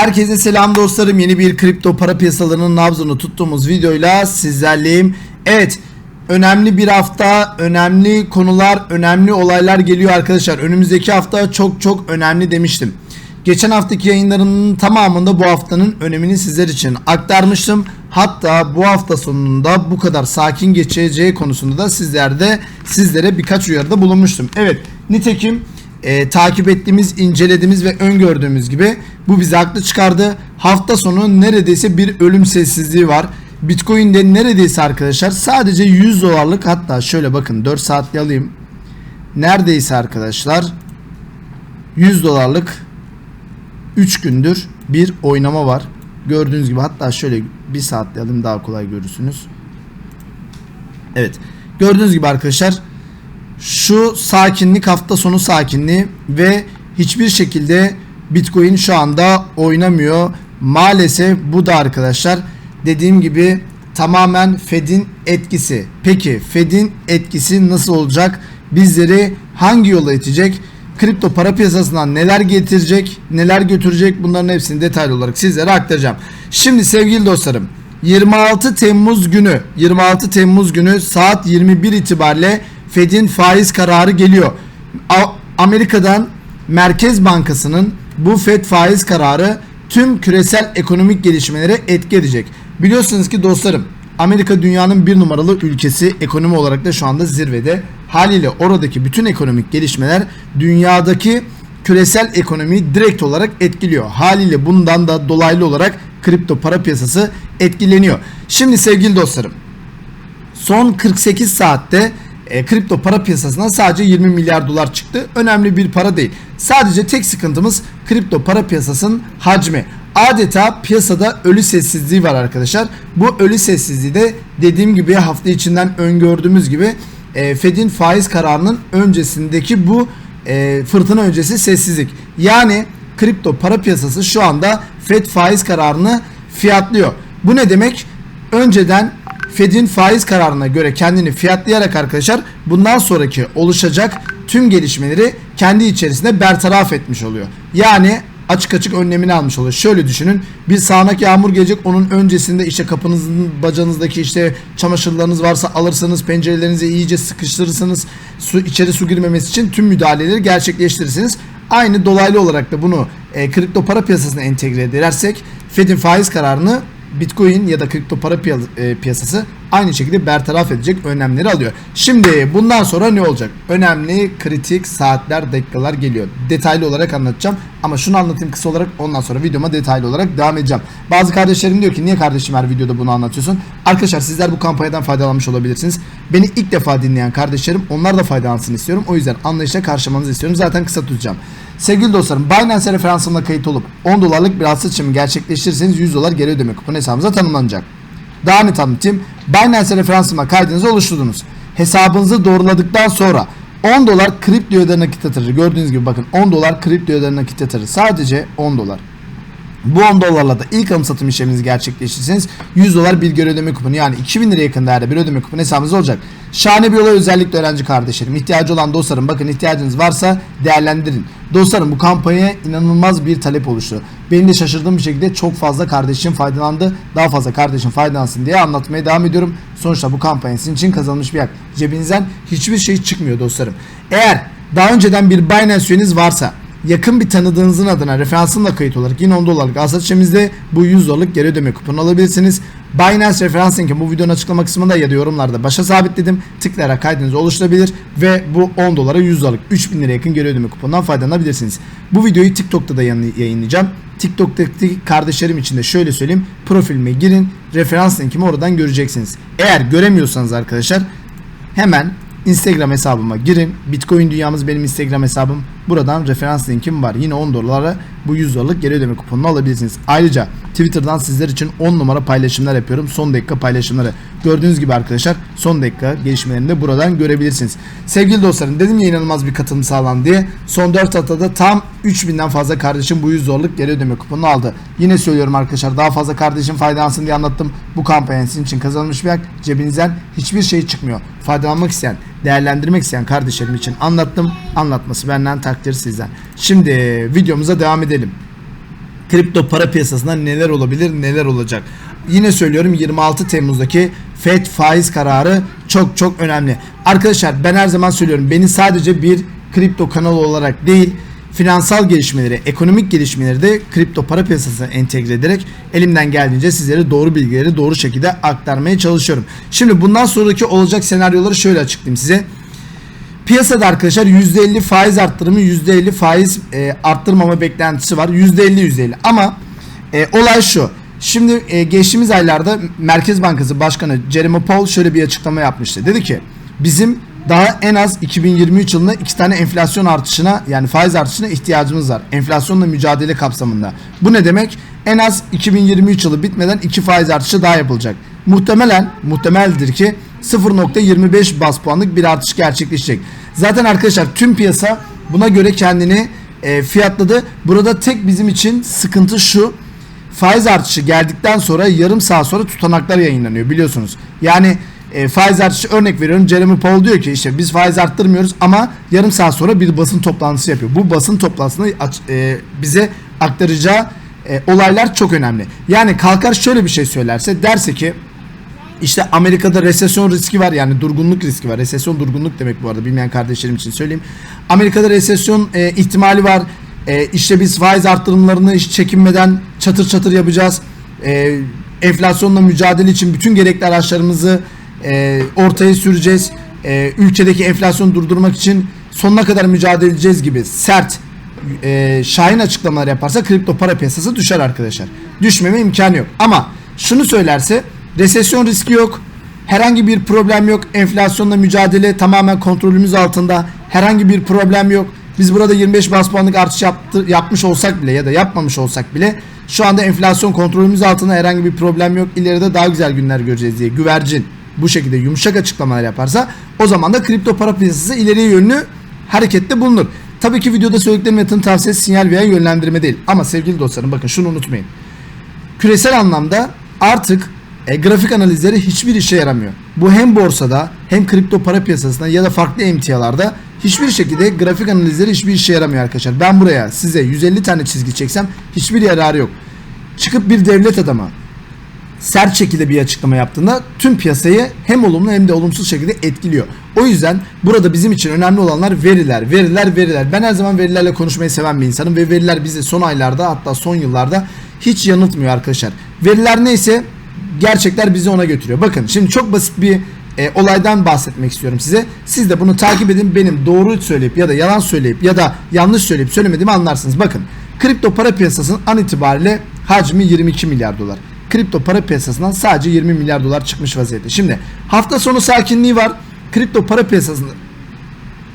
Herkese selam dostlarım. Yeni bir kripto para piyasalarının nabzını tuttuğumuz videoyla sizlerleyim. Evet, önemli bir hafta, önemli konular, önemli olaylar geliyor arkadaşlar. Önümüzdeki hafta çok çok önemli demiştim. Geçen haftaki yayınlarımın tamamında bu haftanın önemini sizler için aktarmıştım. Hatta bu hafta sonunda bu kadar sakin geçeceği konusunda da sizlerde sizlere birkaç uyarıda bulunmuştum. Evet, nitekim e, takip ettiğimiz, incelediğimiz ve öngördüğümüz gibi bu bizi haklı çıkardı. Hafta sonu neredeyse bir ölüm sessizliği var. Bitcoin'de neredeyse arkadaşlar sadece 100 dolarlık hatta şöyle bakın 4 saatli alayım. Neredeyse arkadaşlar 100 dolarlık 3 gündür bir oynama var. Gördüğünüz gibi hatta şöyle bir saatli alayım daha kolay görürsünüz. Evet. Gördüğünüz gibi arkadaşlar şu sakinlik hafta sonu sakinliği ve hiçbir şekilde Bitcoin şu anda oynamıyor. Maalesef bu da arkadaşlar dediğim gibi tamamen Fed'in etkisi. Peki Fed'in etkisi nasıl olacak? Bizleri hangi yola itecek? Kripto para piyasasından neler getirecek, neler götürecek bunların hepsini detaylı olarak sizlere aktaracağım. Şimdi sevgili dostlarım 26 Temmuz günü 26 Temmuz günü saat 21 itibariyle Fed'in faiz kararı geliyor. Amerika'dan Merkez Bankası'nın bu Fed faiz kararı tüm küresel ekonomik gelişmelere etki edecek. Biliyorsunuz ki dostlarım Amerika dünyanın bir numaralı ülkesi ekonomi olarak da şu anda zirvede. Haliyle oradaki bütün ekonomik gelişmeler dünyadaki küresel ekonomiyi direkt olarak etkiliyor. Haliyle bundan da dolaylı olarak kripto para piyasası etkileniyor. Şimdi sevgili dostlarım son 48 saatte e, kripto para piyasasına sadece 20 milyar dolar çıktı. Önemli bir para değil. Sadece tek sıkıntımız kripto para piyasasının hacmi. Adeta piyasada ölü sessizliği var arkadaşlar. Bu ölü sessizliği de dediğim gibi hafta içinden öngördüğümüz gibi e, Fed'in faiz kararının öncesindeki bu e, fırtına öncesi sessizlik. Yani kripto para piyasası şu anda Fed faiz kararını fiyatlıyor. Bu ne demek? Önceden Fed'in faiz kararına göre kendini fiyatlayarak arkadaşlar bundan sonraki oluşacak tüm gelişmeleri kendi içerisinde bertaraf etmiş oluyor. Yani açık açık önlemini almış oluyor. Şöyle düşünün bir sağanak yağmur gelecek onun öncesinde işte kapınızın bacanızdaki işte çamaşırlarınız varsa alırsanız pencerelerinizi iyice sıkıştırırsınız su içeri su girmemesi için tüm müdahaleleri gerçekleştirirsiniz. Aynı dolaylı olarak da bunu e, kripto para piyasasına entegre edersek Fed'in faiz kararını Bitcoin ya da kripto para e, piyasası aynı şekilde bertaraf edecek önlemleri alıyor. Şimdi bundan sonra ne olacak? Önemli kritik saatler, dakikalar geliyor. Detaylı olarak anlatacağım ama şunu anlatayım kısa olarak ondan sonra videoma detaylı olarak devam edeceğim. Bazı kardeşlerim diyor ki niye kardeşim her videoda bunu anlatıyorsun? Arkadaşlar sizler bu kampanyadan faydalanmış olabilirsiniz. Beni ilk defa dinleyen kardeşlerim onlar da faydalansın istiyorum. O yüzden anlayışla karşılamanızı istiyorum. Zaten kısa tutacağım. Sevgili dostlarım Binance referansımla kayıt olup 10 dolarlık bir alsat işlemi gerçekleştirirseniz 100 dolar geri ödeme kuponu hesabınıza tanımlanacak. Daha net anlatayım. Binance referansıma kaydınızı oluşturdunuz. Hesabınızı doğruladıktan sonra 10 dolar kripto öder nakit yatırır. Gördüğünüz gibi bakın 10 dolar kripto öder nakit yatırır. Sadece 10 dolar. Bu 10 dolarla da ilk alım satım işleminizi gerçekleştirirseniz 100 dolar bir geri ödeme kuponu yani 2000 liraya yakın değerde bir ödeme kuponu hesabınız olacak. Şahane bir olay özellikle öğrenci kardeşlerim. ihtiyacı olan dostlarım bakın ihtiyacınız varsa değerlendirin. Dostlarım bu kampanyaya inanılmaz bir talep oluştu. Benim de şaşırdığım bir şekilde çok fazla kardeşim faydalandı. Daha fazla kardeşim faydalansın diye anlatmaya devam ediyorum. Sonuçta bu kampanya sizin için kazanılmış bir hak. Cebinizden hiçbir şey çıkmıyor dostlarım. Eğer daha önceden bir Binance üyeniz varsa yakın bir tanıdığınızın adına referansımla kayıt olarak yine 10 dolarlık alsat bu 100 dolarlık geri ödeme kuponu alabilirsiniz. Binance referans linki bu videonun açıklama kısmında ya da yorumlarda başa sabitledim. Tıklayarak kaydınız oluşturabilir ve bu 10 dolara 100 dolarlık 3000 lira yakın geri ödeme kuponundan faydalanabilirsiniz. Bu videoyu TikTok'ta da yayınlayacağım. TikTok'taki kardeşlerim için de şöyle söyleyeyim. Profilime girin. Referans linkimi oradan göreceksiniz. Eğer göremiyorsanız arkadaşlar hemen Instagram hesabıma girin. Bitcoin dünyamız benim Instagram hesabım. Buradan referans linkim var. Yine 10 dolara bu 100 dolarlık geri ödeme kuponunu alabilirsiniz. Ayrıca Twitter'dan sizler için 10 numara paylaşımlar yapıyorum. Son dakika paylaşımları. Gördüğünüz gibi arkadaşlar son dakika gelişmelerini de buradan görebilirsiniz. Sevgili dostlarım dedim ya inanılmaz bir katılım sağlandı diye. Son 4 haftada tam 3000'den fazla kardeşim bu 100 dolarlık geri ödeme kuponunu aldı. Yine söylüyorum arkadaşlar daha fazla kardeşim faydalansın diye anlattım. Bu kampanya sizin için kazanılmış bir hak. Cebinizden hiçbir şey çıkmıyor. Faydalanmak isteyen, değerlendirmek isteyen kardeşlerim için anlattım. Anlatması benden takdir sizden. Şimdi videomuza devam edelim. kripto para piyasasında neler olabilir, neler olacak. Yine söylüyorum 26 Temmuz'daki FED faiz kararı çok çok önemli. Arkadaşlar ben her zaman söylüyorum beni sadece bir kripto kanalı olarak değil finansal gelişmeleri, ekonomik gelişmeleri de kripto para piyasasına entegre ederek elimden geldiğince sizlere doğru bilgileri doğru şekilde aktarmaya çalışıyorum. Şimdi bundan sonraki olacak senaryoları şöyle açıklayayım size. Piyasada arkadaşlar %50 faiz arttırımı %50 faiz e, arttırmama beklentisi var. %50 %50 ama e, olay şu. Şimdi e, geçtiğimiz aylarda Merkez Bankası Başkanı Jeremy Powell şöyle bir açıklama yapmıştı. Dedi ki bizim daha en az 2023 yılında iki tane enflasyon artışına yani faiz artışına ihtiyacımız var. Enflasyonla mücadele kapsamında. Bu ne demek? En az 2023 yılı bitmeden iki faiz artışı daha yapılacak. Muhtemelen muhtemeldir ki 0.25 bas puanlık bir artış gerçekleşecek. Zaten arkadaşlar tüm piyasa buna göre kendini e, fiyatladı. Burada tek bizim için sıkıntı şu. Faiz artışı geldikten sonra yarım saat sonra tutanaklar yayınlanıyor biliyorsunuz. Yani e, faiz artışı örnek veriyorum Jeremy Powell diyor ki işte biz faiz arttırmıyoruz ama yarım saat sonra bir basın toplantısı yapıyor. Bu basın toplantısında e, bize aktaracağı e, olaylar çok önemli. Yani kalkar şöyle bir şey söylerse derse ki işte Amerika'da resesyon riski var yani durgunluk riski var. Resesyon durgunluk demek bu arada bilmeyen kardeşlerim için söyleyeyim. Amerika'da resesyon e, ihtimali var. E, işte biz faiz arttırımlarını hiç çekinmeden çatır çatır yapacağız. E, enflasyonla mücadele için bütün gerekli araçlarımızı e, ortaya süreceğiz. E, ülkedeki enflasyonu durdurmak için sonuna kadar mücadele edeceğiz gibi sert e, şahin açıklamalar yaparsa kripto para piyasası düşer arkadaşlar. Düşmeme imkanı yok. Ama şunu söylerse resesyon riski yok. Herhangi bir problem yok. Enflasyonla mücadele tamamen kontrolümüz altında. Herhangi bir problem yok. Biz burada 25 bas puanlık artış yaptı, yapmış olsak bile ya da yapmamış olsak bile şu anda enflasyon kontrolümüz altında herhangi bir problem yok. İleride daha güzel günler göreceğiz diye güvercin bu şekilde yumuşak açıklamalar yaparsa o zaman da kripto para piyasası ileriye yönlü harekette bulunur. Tabii ki videoda söylediklerim yatırım tavsiyesi sinyal veya yönlendirme değil. Ama sevgili dostlarım bakın şunu unutmayın. Küresel anlamda artık e, grafik analizleri hiçbir işe yaramıyor. Bu hem borsada hem kripto para piyasasında ya da farklı emtialarda hiçbir şekilde grafik analizleri hiçbir işe yaramıyor arkadaşlar. Ben buraya size 150 tane çizgi çeksem hiçbir yararı yok. Çıkıp bir devlet adamı sert şekilde bir açıklama yaptığında tüm piyasayı hem olumlu hem de olumsuz şekilde etkiliyor. O yüzden burada bizim için önemli olanlar veriler, veriler, veriler. Ben her zaman verilerle konuşmayı seven bir insanım ve veriler bizi son aylarda hatta son yıllarda hiç yanıltmıyor arkadaşlar. Veriler neyse gerçekler bizi ona götürüyor. Bakın şimdi çok basit bir e, olaydan bahsetmek istiyorum size. Siz de bunu takip edin. Benim doğru söyleyip ya da yalan söyleyip ya da yanlış söyleyip söylemediğimi anlarsınız. Bakın kripto para piyasasının an itibariyle hacmi 22 milyar dolar kripto para piyasasından sadece 20 milyar dolar çıkmış vaziyette. Şimdi hafta sonu sakinliği var. Kripto para piyasasında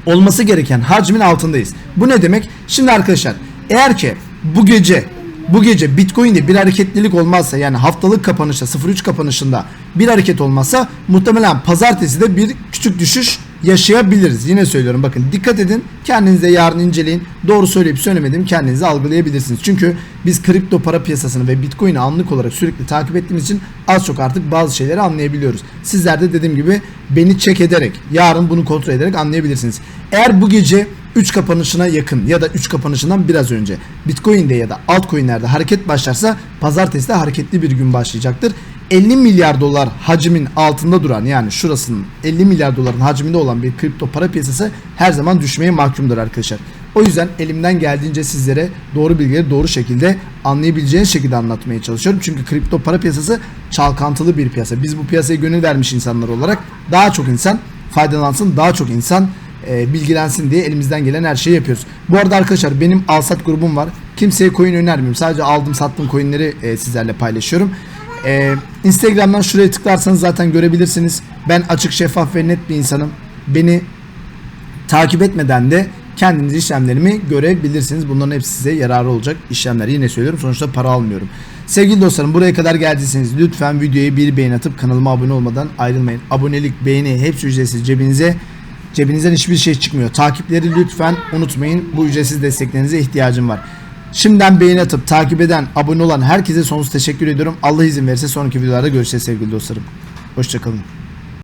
olması gereken hacmin altındayız. Bu ne demek? Şimdi arkadaşlar eğer ki bu gece bu gece Bitcoin'de bir hareketlilik olmazsa yani haftalık kapanışta 03 kapanışında bir hareket olmazsa muhtemelen pazartesi de bir küçük düşüş yaşayabiliriz. Yine söylüyorum bakın dikkat edin kendinize yarın inceleyin. Doğru söyleyip söylemediğimi kendinize algılayabilirsiniz. Çünkü biz kripto para piyasasını ve Bitcoin'i anlık olarak sürekli takip ettiğimiz için az çok artık bazı şeyleri anlayabiliyoruz. Sizler de dediğim gibi beni çek ederek yarın bunu kontrol ederek anlayabilirsiniz. Eğer bu gece 3 kapanışına yakın ya da 3 kapanışından biraz önce Bitcoin'de ya da altcoin'lerde hareket başlarsa pazartesi de hareketli bir gün başlayacaktır. 50 milyar dolar hacmin altında duran yani şurasının 50 milyar doların hacminde olan bir kripto para piyasası her zaman düşmeye mahkumdur arkadaşlar. O yüzden elimden geldiğince sizlere doğru bilgileri doğru şekilde anlayabileceğiniz şekilde anlatmaya çalışıyorum. Çünkü kripto para piyasası çalkantılı bir piyasa. Biz bu piyasaya gönül vermiş insanlar olarak daha çok insan faydalansın, daha çok insan e, bilgilensin diye elimizden gelen her şeyi yapıyoruz. Bu arada arkadaşlar benim alsat grubum var. Kimseye coin önermiyorum. Sadece aldım sattım coinleri e, sizlerle paylaşıyorum. E, Instagram'dan şuraya tıklarsanız zaten görebilirsiniz. Ben açık, şeffaf ve net bir insanım. Beni takip etmeden de kendiniz işlemlerimi görebilirsiniz. Bunların hepsi size yararı olacak işlemler. Yine söylüyorum sonuçta para almıyorum. Sevgili dostlarım buraya kadar geldiyseniz lütfen videoya bir beğeni atıp kanalıma abone olmadan ayrılmayın. Abonelik, beğeni hepsi ücretsiz cebinize. Cebinizden hiçbir şey çıkmıyor. Takipleri lütfen unutmayın. Bu ücretsiz desteklerinize ihtiyacım var. Şimdiden beğeni atıp takip eden, abone olan herkese sonsuz teşekkür ediyorum. Allah izin verirse sonraki videolarda görüşeceğiz sevgili dostlarım. Hoşçakalın.